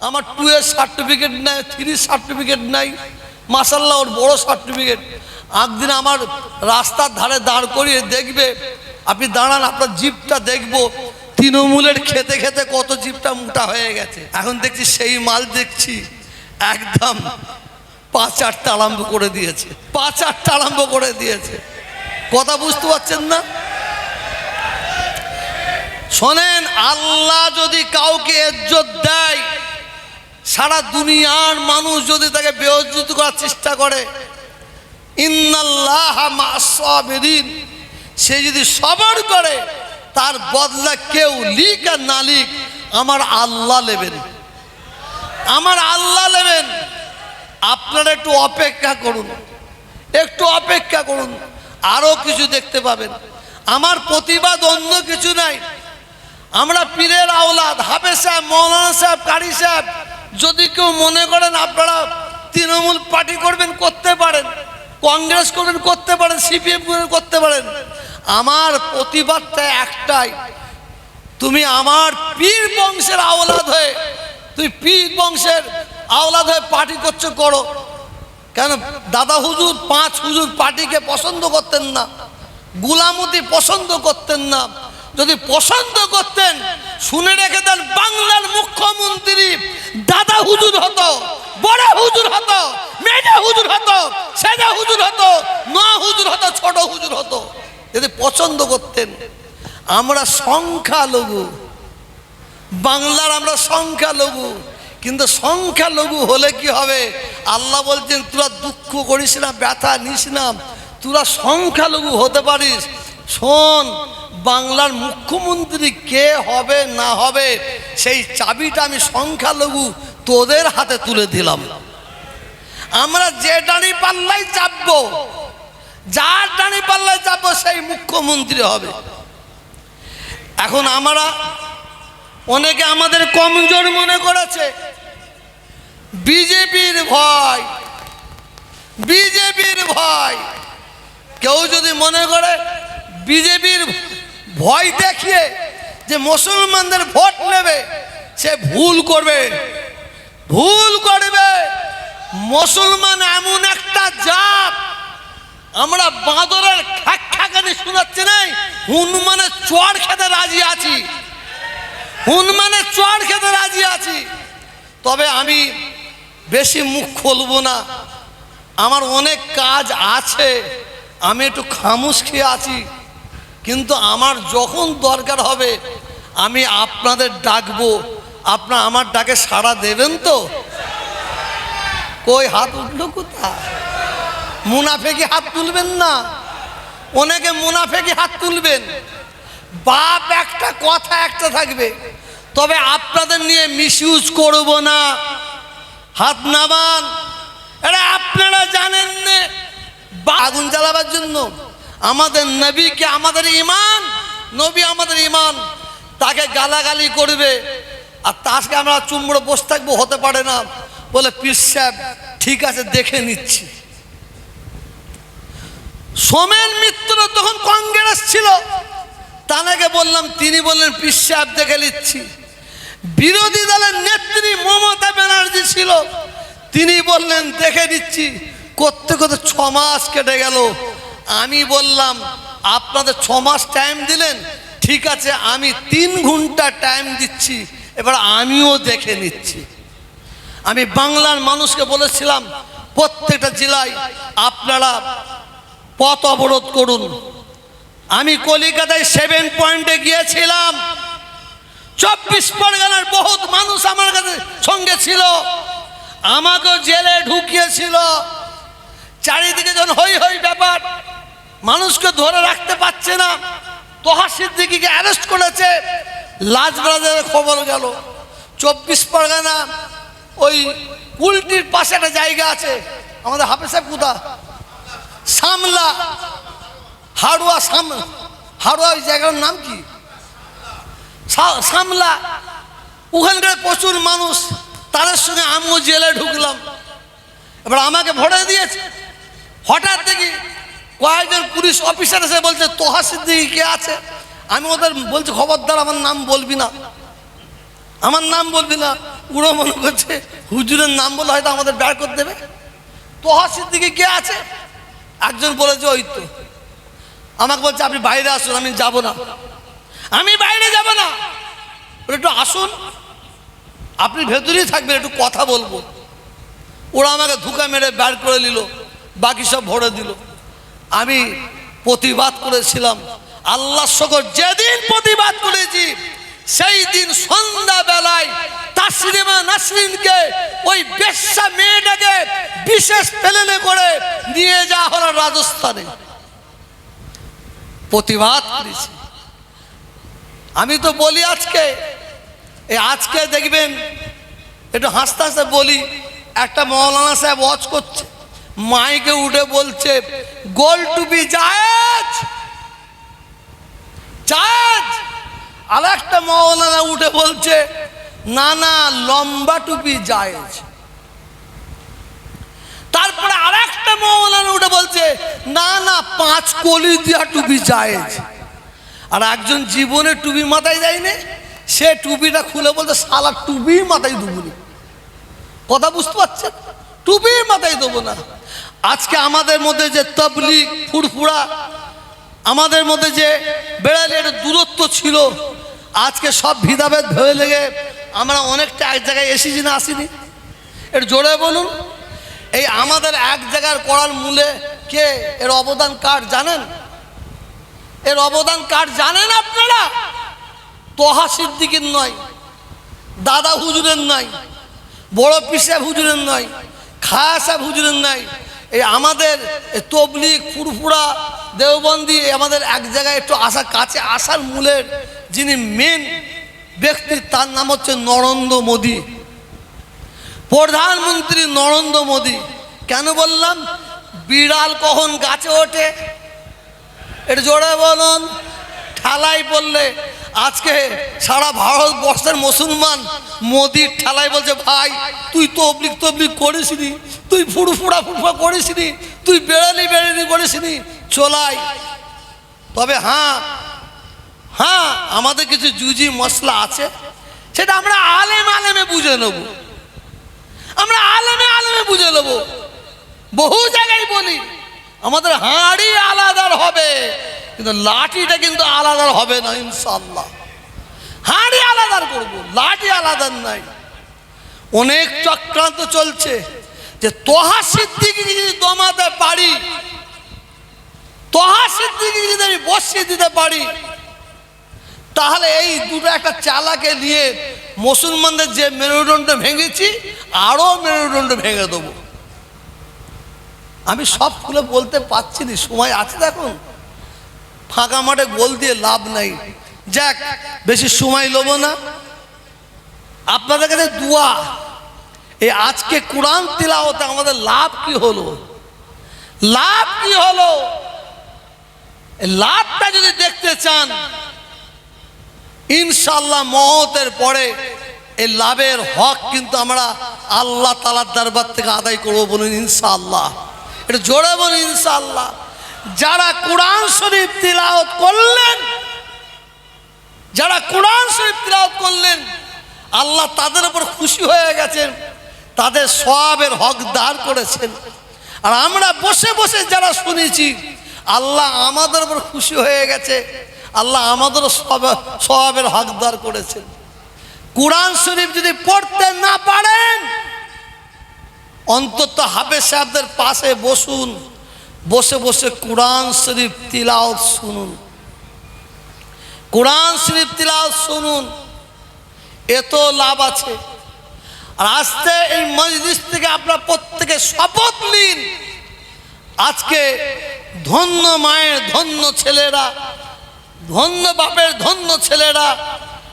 আমার টু এর সার্টিফিকেট নাই থ্রি সার্টিফিকেট নাই মাসাল্লাহ ওর বড় সার্টিফিকেট। একদিন আমার রাস্তার ধারে দাঁড় করিয়ে দেখবে, আপনি দাঁড়ান, আপনার জিপটা দেখব, তৃণমূলের খেতে খেতে কত জিপটা মোটা হয়ে গেছে। এখন দেখছি সেই মাল দেখছি, একদম পাঁচ আটটা আরম্ভ করে দিয়েছে, পাঁচ আটটা আরম্ভ করে দিয়েছে। কথা বুঝতে পারছেন না? শোনেন, আল্লাহ যদি কাউকে ইজ্জত দেয় সারা দুনিয়ার মানুষ যদি তাকে বেয়জ্জিত করার চেষ্টা করে সে যদি সবর করে, তার বদলা কেউ লিক আর না লিক, আমার আল্লাহ নেবেন। আমার আল্লাহ নেবেন। আপনারা একটু অপেক্ষা করুন। একটু অপেক্ষা করুন। আরও কিছু দেখতে পাবেন। আমার প্রতিবাদ অন্য কিছু নাই। আমরা পীরের আওলাদ, হাফেজ সাহেব, মৌলানা সাহেব, কারি সাহেব যদি কেউ মনে করেন আপনারা তৃণমূল পার্টি করবেন, করতে পারেন, কংগ্রেস করবেন, করতে পারেন, সিপিএম করবেন, করতে পারেন, আমার প্রতিবাদটা একটাই, তুমি আমার পীর বংশের আওলাদ হয়ে তুই পীর বংশের আওলাদ হয়ে পার্টি করছ, করো। কেন? দাদা হুজুর পাঁচ হুজুর পার্টিকে পছন্দ করতেন না, গুলামতি পছন্দ করতেন না। যদি পছন্দ করতেন, শুনে রেখে দেন, বাংলার মুখ্যমন্ত্রী দাদা হুজুর হতো, বড় হুজুর হতো মেজা হুজুর হতো সেজা হুজুর হতো, মা হুজুর হতো, ছোট হুজুর হতো। যদি পছন্দ করতেন, আমরা সংখ্যালঘু। বাংলার আমরা সংখ্যালঘু। কিন্তু সংখ্যালঘু হলে কি হবে? আল্লাহ বলছেন, তোরা দুঃখ করিস না, ব্যথা নিস না। তোরা সংখ্যালঘু হতে পারিস। শোন বাংলার মুখ্যমন্ত্রী কে হবে, না হবে, সেই চাবিটা আমি সংখ্যালঘু তোদের হাতে তুলে দিলাম। আমরা যে ডানি পাল্লাই চাপবো, যার ডানি পাল্লায় চাপবো, সেই মুখ্যমন্ত্রী হবে। এখন আমরা, অনেকে আমাদের কমজোর মনে করেছে, বিজেপির ভয় বিজেপির ভয়। কেউ যদি মনে করে, বিজেপির ভয় দেখিয়ে যে মুসলমানদের ভোট নেবে, সে ভুল করবে। ভুল করবে। মুসলমান এমন একটা জাত, আমরা বাঁদরের খ্যাখানি শোনাচ্ছি নাই, হনুমানের চড় খেতে রাজি আছি। হনুমানের চড় খেতে রাজি আছি। তবে আমি বেশি মুখ খুলবো না। আমার অনেক কাজ আছে, আমি একটু খামুশ খেয়ে আছি। কিন্তু আমার যখন দরকার হবে, আমি আপনাদের ডাকবো। আপনার আমার ডাকে সাড়া দেবেন তো? কই, হাত উঠল কোথায়? মুনাফেকি হাত তুলবেন না? অনেকে মুনাফেকি হাত তুলবেন। বাপ একটা কথা একটা থাকবে, তবে আপনাদের নিয়ে মিসইউজ করব না। হাত নামান। আপনারা জানেন না আগুন জ্বালাবার জন্য আমাদের নবীকে আমাদের ইমান নবী আমাদের ইমান তাকে গালাগালি করবে। আর তাকে আমরা চুমড়ো বসে থাকব, হতে পারে না। বলে, পীর সাহেব, ঠিক আছে, দেখে নিচ্ছি। সোমেন মিত্র তখন কংগ্রেস ছিল। তানাকে বললাম, তিনি বললেন, পীর সাহেব, দেখে নিচ্ছি। বিরোধী দলের নেত্রী মমতা ব্যানার্জি ছিল। তিনি বললেন, দেখে দিচ্ছি করতে করতে ছ মাস কেটে গেল। আমি বললাম, আপনাদের ছ মাস টাইম দিলেন, ঠিক আছে, আমি তিন ঘণ্টা টাইম দিচ্ছি, এবার আমিও দেখে নিচ্ছি। আমি বাংলার মানুষকে বলেছিলাম, প্রত্যেকটা জেলায় আপনারা পথ অবরোধ করুন। আমি কলিকাতায় সেভেন পয়েন্টে গিয়েছিলাম। চব্বিশ পরগনার বহুত মানুষ আমার কাছে সঙ্গে ছিল। আমাকেও জেলে ঢুকিয়েছিল। চারিদিকে যখন হই হই ব্যাপার। মানুষকে ধরে রাখতে পারছে না। তোহা সিদ্দিকিকে অ্যারেস্ট করেছে। লাজ খবর গেল। চব্বিশ পরগনা, ওই উল্টির পাশে একটা জায়গা আছে। আমাদের হাফেজ সাহেব কোথা সামলা, হাড়ুয়া সাম, হাড়ুয়া ওই জায়গার নাম কি? সামলা। ওখানকার প্রচুর মানুষ। তাদের সঙ্গে আমিও জেলে ঢুকলাম। এবার আমাকে ভরে দিয়েছে। হঠাৎ দেখি কয়েকজন পুলিশ অফিসার এসে বলছে, তোহা সিদ্দিকি কে আছে? আমি ওদের বলছি, খবরদার, আমার নাম বলবি না। আমার নাম বলবি না। পুরো মনে করছে, হুজুরের নাম বলে হয়তো আমাদের বের করে দেবে। তোহাসির দিকে কে আছে? একজন বলেছে, ওই তো। আমাকে বলছে, আপনি বাইরে আসুন, আমি যাব না। আমি বাইরে যাব না। একটু আসুন। আপনি ভেতরেই থাকবেন, একটু কথা বলব। ওরা আমাকে ধুকা মেরে বের করে নিল বাকি সব ভরে দিল। আমি প্রতিবাদ করেছিলাম। আল্লাহ শকর যেদিন প্রতিবাদ করেছি, সেই দিন সন্ধ্যাবেলায় তাসলিমা নাসরিনকে ওই বেশ্যা মেয়েটাকে বিশেষ প্লেনে করে নিয়ে যাওয়া হলো রাজস্থানে। প্রতিবাদ করেছি। আমি তো বলি আজকে এই আজকে দেখবেন, একটু হাসতে হাসতে বলি, একটা মৌলানা সাহেব ওয়াচ করছে। মাইকে উঠে বলছে, গোল টু বি জায়েজ! জায়েজ! আর একটা মৌলানা উঠে বলছে, না না, লম্বা টুপি, জায়েজ! তারপরে আর একটা মৌলানা উঠে বলছে, না না, পাঁচ কলি দিয়া টুপি, জায়েজ! আর একজন জীবনে টুপি মাথায় দেয়নি সে টুপিটা খুলে বলতে সালা টুপি মাথায় দুবুনি কথা বুঝতে পারছেন? টুপি মাথায় দেবো না। আজকে আমাদের মধ্যে যে তবলিক ফুরফুরা, আমাদের মধ্যে যে বেড়ালের দূরত্ব ছিল, আজকে সব ভিদাভেদ ভয়ে লেগে আমরা অনেকটা এক জায়গায় এসেছি না আসিনি? এর জোরে বলুন, এই আমাদের এক জায়গার করার মূলে কে? এর অবদান কার জানেন? এর অবদান কার জানেন আপনারা? তোহা সিদ্দিকের নয়, দাদা হুজুরের নয়, বড় পিসা হুজুরের নয় খায়া সাহেব নাই। এই আমাদের এই তবলিক ফুরফুরা দেওবন্দি আমাদের এক জায়গায় একটু আসা কাছে আসার মূলের যিনি মেন ব্যক্তি, তার নাম হচ্ছে নরেন্দ্র মোদী। প্রধানমন্ত্রী নরেন্দ্র মোদী। কেন বললাম? বিড়াল কখন গাছে ওঠে? এটা জোরে বলুন। ঠেলাই বললে, আজকে সারা ভারতবর্ষের মুসলমান মোদির ঠেলায় বলছে, ভাই, তুই তো অবলিক তবলিক করিসনি তুই ফুড়ফুড়া ফুড়ফুড়া করিসনি তুই বেড়ালি বেড়ালি করিসনি চলাই। তবে হ্যাঁ হ্যাঁ আমাদের কিছু জুজি মশলা আছে, সেটা আমরা আলেম আলেমে বুঝে নেব। আমরা আলেমে আলেমে বুঝে নেব। বহু জায়গায় বলি, আমাদের হাঁড়ি আলাদার হবে। কিন্তু লাঠিটা কিন্তু আলাদা হবে না ইনশাল্লাহ হাঁড়ি আলাদা করব, লাঠি আলাদার নাই। অনেক চক্রান্ত চলছে যে তোহা সিদ্দিকে যদি দমাতে পারি, তোহা সিদ্দিকে যদি আমি বসিয়ে দিতে পারি, তাহলে এই দুটো একটা চালাকে নিয়ে মুসলমানদের যে মেরুদণ্ড ভেঙেছি আরও মেরুদণ্ড ভেঙে দেবো। আমি সব বলতে পারছি না, সময় আছে দেখুন। ফাঁকা মাঠে গোল দিয়ে লাভ নাই। যাক, বেশি সময় লোব না। আপনাদের কাছে দুয়া, এই আজকে কোরআন তিলাওতে আমাদের লাভ কি হলো? লাভ কি হলো? লাভটা যদি দেখতে চান ইনশাল্লাহ মহতের পরে এই লাভের হক কিন্তু আমরা আল্লাহ তালার দরবার থেকে আদায় করব বলুন ইনশাআল্লাহ। এটা জোরে বলুন ইনশাআল্লাহ। যারা কোরআন শরীফ তিলাওত করলেন, যারা কোরআন শরীফ তিলাওত করলেন, আল্লাহ তাদের উপর খুশি হয়ে গেছেন, তাদের সবের হক দাঁড় করেছেন। আর আমরা বসে বসে যারা শুনেছি, আল্লাহ আমাদের উপর খুশি হয়ে গেছে, আল্লাহ আমাদেরও সব- সবের হকদার করেছেন। কোরআন শরীফ যদি পড়তে না পারেন, অন্তত হাফেজ সাহেবদের পাশে বসুন। বসে বসে কোরআন শরীফ তিলাওত শুনুন। কোরআন শরীফ তিলাওত শুনুন। এত লাভ আছে। আর আজকে এই মজলিস থেকে আপনার প্রত্যেকে শপথ নিন। আজকে ধন্য মায়ের ধন্য ছেলেরা, ধন্য বাপের ধন্য ছেলেরা,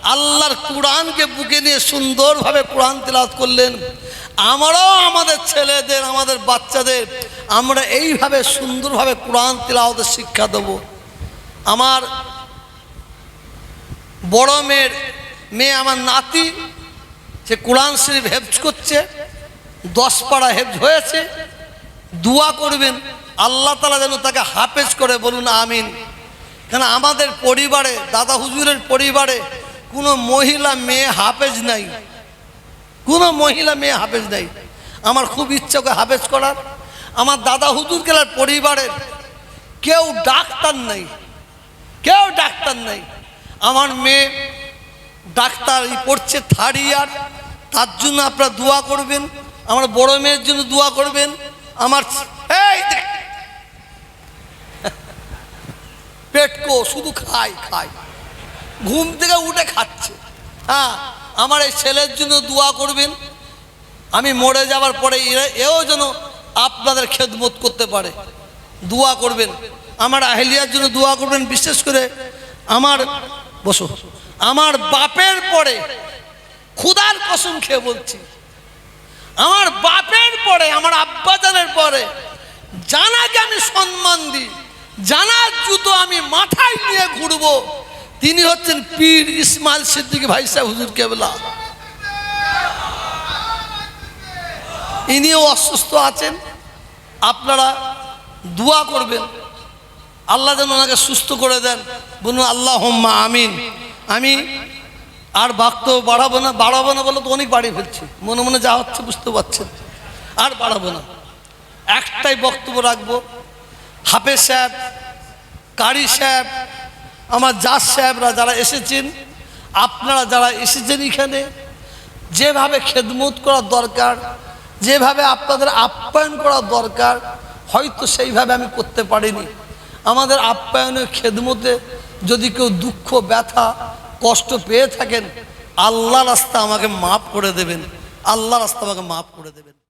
আল্লাহর কোরআনকে বুকে নিয়ে সুন্দরভাবে কোরআন তিলাত করলেন। আমরাও আমাদের ছেলেদের, আমাদের বাচ্চাদের, আমরা এইভাবে সুন্দরভাবে কোরআন তিলাওয়াতের শিক্ষা দেব। আমার বড় মেয়ের মেয়ে আমার নাতি, সে কোরআন শরীফ হেফজ করছে, দশ পাড়া হেফজ হয়েছে, দোয়া করবেন, আল্লাহ তালা যেন তাকে হাফেজ করে বলুন, আমিন। কেন আমাদের পরিবারে, দাদা হুজুরের পরিবারে কোনো মহিলা মেয়ে হাফেজ নাই। কোনো মহিলা মেয়ে হাফেজ নেই। আমার খুব ইচ্ছা করে হাফেজ করার। আমার দাদা হুজুর গেলার পরিবারের কেউ ডাক্তার নেই। কেউ ডাক্তার নেই। আমার মেয়ে ডাক্তার পড়ছে থার্ড ইয়ার তার জন্য আপনারা দোয়া করবেন। আমার বড় মেয়ের জন্য দোয়া করবেন। আমার পেটকো শুধু খায় খায়। ঘুম থেকে উঠে খাচ্ছে। হ্যাঁ আমার এই ছেলের জন্য দোয়া করবেন। আমি মরে যাওয়ার পরে এও যেন আপনাদের খেদমত করতে পারে। দোয়া করবেন। আমার আহেলিয়ার জন্য দোয়া করবেন, বিশেষ করে আমার বসো। আমার বাপের পরে ক্ষুদার কসম খেয়ে বলছি। আমার বাপের পরে, আমার আব্বাজানের পরে জানাকে আমি সম্মান দিই, জানার জুতো আমি মাথায় নিয়ে ঘুরবো। তিনি হচ্ছেন পীর ইসমাইল সিদ্দিকী ভাই সাহেব, হুজুর কেবলা। ইনিও অসুস্থ আছেন, আপনারা দোয়া করবেন। আল্লাহ যেন ওনাকে সুস্থ করে দেন। বলুন আল্লাহ হোম্মা আমিন। আমি আর বক্তব্য বাড়াবো না বাড়াবো না বলে তো অনেক বাড়িয়ে ফেলছি। মনে মনে যা হচ্ছে বুঝতে পারছেন। আর বাড়াবো না। একটাই বক্তব্য রাখব। হাফেজ সাহেব, কারি সাহেব আমার জাজ সাহেবরা যারা এসেছেন, আপনারা যারা এসেছেন এখানে, যেভাবে খেদমত করা দরকার, যেভাবে আপনাদের আপ্যায়ন করা দরকার, হয়তো সেইভাবে আমি করতে পারিনি। আমাদের আপ্যায়নের খেদমতে যদি কেউ দুঃখ, ব্যথা, কষ্ট পেয়ে থাকেন, আল্লাহ রাস্তা আমাকে মাফ করে দেবেন। আল্লাহ রাস্তা আমাকে মাফ করে দেবেন।